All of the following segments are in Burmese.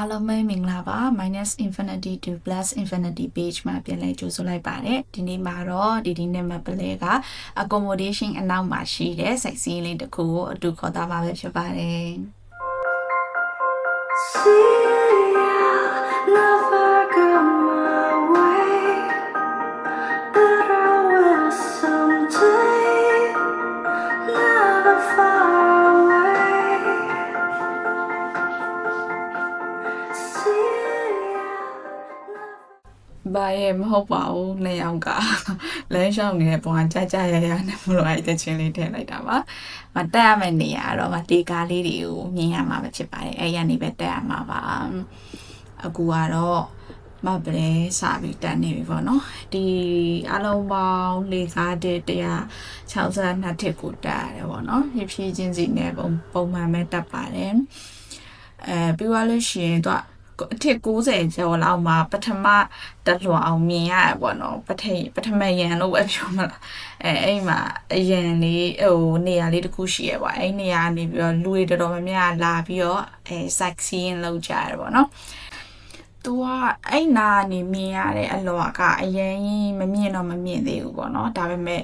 အားလုံးပဲမင်္ဂလာပါ minus infinity to plus infinity page မှာပြန်လဲကြိုဆိုလိုက်ပါတယ်ဒီနေ့မှာတော့ဒီဒီနဲ့မပလဲက accommodation အနောက်မှာရှိတဲ့ site scene လေးတစ်ခုကိုအတူခေါ်သားပါပဲဖြစ်ပါတယ် ဘာရဲ့မဟုတ်ပါဘူးနှစ်ယောက်ကလမ်းလျှောက်နေတဲ့ပုံကကြာကြာရရနဲ့မလို့အဲ့တချင်းလေးထည့်လိုက်တာပါမတက်ရမယ့်နေရာကတော့မတေကားလေးတွေကိုမြင်ရမှာပဲဖြစ်ပါတယ်အဲ့ရနေပဲတက်ရမှာပါအခုကတော့မပလဲစာပြီးတက်နေပြီပေါ့နော်ဒီအလုံးပေါင်းလေကားတဲ့162ထစ်ကိုတက်ရတယ်ပေါ့နော်ဖြည်းဖြည်းချင်းစီနဲ့ပုံပုံမှန်ပဲတက်ပါတယ်အဲပြီးသွားလို့ရှိရင်တော့ အထက်90ကျော်လောက်မှာပထမတက်လွန်အောင်မြင်ရရပေါ့နော်ပထိပထမရန်လို့ပဲပြောမလားအဲအဲ့မှာအရန်လေးဟိုနေရာလေးတစ်ခုရှိရပေါ့အဲ့နေရာနေပြီးတော့လူတွေတော်တော်များများလာပြီးတော့အဲ sightseeing လုပ်ကြရတယ်ပေါ့နော် သူကအဲ့နာနေမြင်ရတဲ့အလောကအရင်ကြီးမမြင်တော့မမြင်သေးဘူးပေါ့နော်ဒါပေမဲ့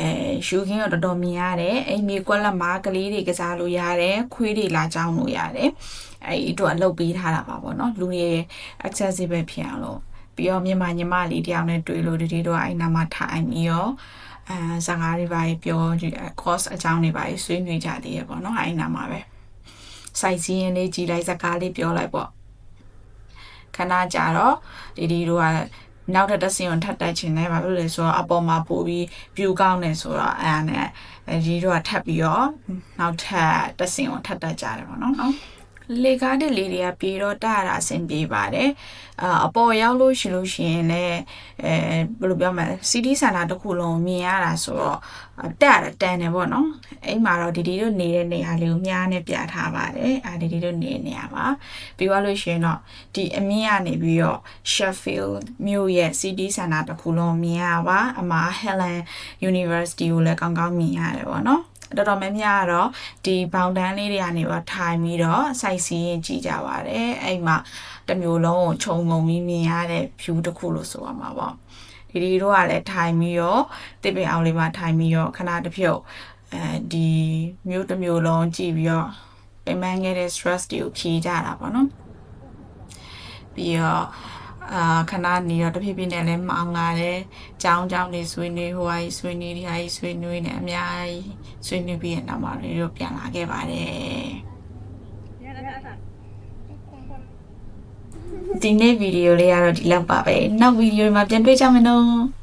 အဲရှူခင်းတော့တော်တော်မြင်ရတယ်အဲ့မြေကွက်လက်မှာကလေးတွေကစားလို့ရတယ်ခွေးတွေလာကြောင်းလို့ရတယ်အဲ့ဒီအတွက်အလုပ်ပေးထားတာပါပေါ့နော်လူတွေ accessible ဖြစ်အောင်လို့ပြီးတော့မြန်မာညီမလေးတယောက်နဲ့တွေ့လို့ဒီဒီတော့အဲ့နာမှာထိုင်ပြီးတော့အဲစကားတွေပါပြောကြည့် course အကြောင်းတွေပါဆွေးနွေးကြသေးရပေါ့နော်အဲ့နာမှာပဲ site စီးရင်လေးကြည်လိုက်စကားလေးပြောလိုက်ပေါ့ ခဏကြာတော့ဒီဒီတို့ကနောက်တစ်တစ်စင်ကိုထပ်တိုက်ချင်တယ်ဘာဖြစ်လို့လဲဆိုတော့အပေါ်မှာပို့ပြီး view ကောင်းတယ်ဆိုတော့အဲ့ဒါနဲ့ဒီတို့ကထပ်ပြီးတော့နောက်ထပ်တစ်စင်ကိုထပ်တိုက်ကြတယ်ပေါ့နော်နော် လေကားတဲ့လေတွေကပြေတော့တရတာအဆင်ပြေပါတယ်အာအပေါ်ရောက်လို့ရှိလို့ရှိရင်လည်းအဲဘယ်လိုပြောမလဲစီတီဆန္ဒတစ်ခုလုံးမြင်ရတာဆိုတော့တက်ရတာတန်တယ်ပေါ့နော်အဲ့မှာတော့ဒီဒီတို့နေတဲ့နေရာလေးကိုမြားနဲ့ပြထားပါတယ်အာဒီဒီတို့နေတဲ့နေရာပါပြီးသွားလို့ရှိရင်တော့ဒီအမြင့်ကနေပြီးတော့ Sheffield မြို့ရဲ့ city center တစ်ခုလုံးမြင်ရပါအမှာ Helen University ကိုလည်းကောင်းကောင်းမြင်ရတယ်ပေါ့နော် တော်တော်များများကတော့ဒီဘောင်တန်းလေးတွေကနေတော့ထိုင်ပြီးတော့စိုက်စီးရင်ကြည့်ကြပါတယ်အဲ့မှာတစ်မျိုးလုံးကိုခြုံငုံပြီးမြင်ရတဲ့ view တစ်ခုလို့ဆိုရမှာပေါ့ဒီဒီတို့ကလည်းထိုင်ပြီးတော့တစ်ပင်အောင်လေးမှာထိုင်ပြီးတော့ခဏတစ်ဖြုတ်အဲဒီမျိုးတစ်မျိုးလုံးကြည့်ပြီးတော့ပင်ပန်းခဲ့တဲ့ stress တွေကိုဖြေကြတာပေါ့နော်ပြီးတော့ အာခဏနေတော့တဖြည်းဖြည်းနဲ့လည်းမောင်းလာတယ်။ကြောင်းကြောင်းနေဆွေးနွေးဟိုဟာကြီးဆွေးနွေးဒီဟာကြီးဆွေးနွေးနေအများကြီးဆွေးနွေးပြီးတဲ့နောက်မှာလည်းတို့ပြန်လာခဲ့ပါတယ်။ဒီနေ့ဗီဒီယိုလေးကတော့ဒီလောက်ပါပဲ။နောက်ဗီဒီယိုမှာပြန်တွေ့ကြမယ်နော်။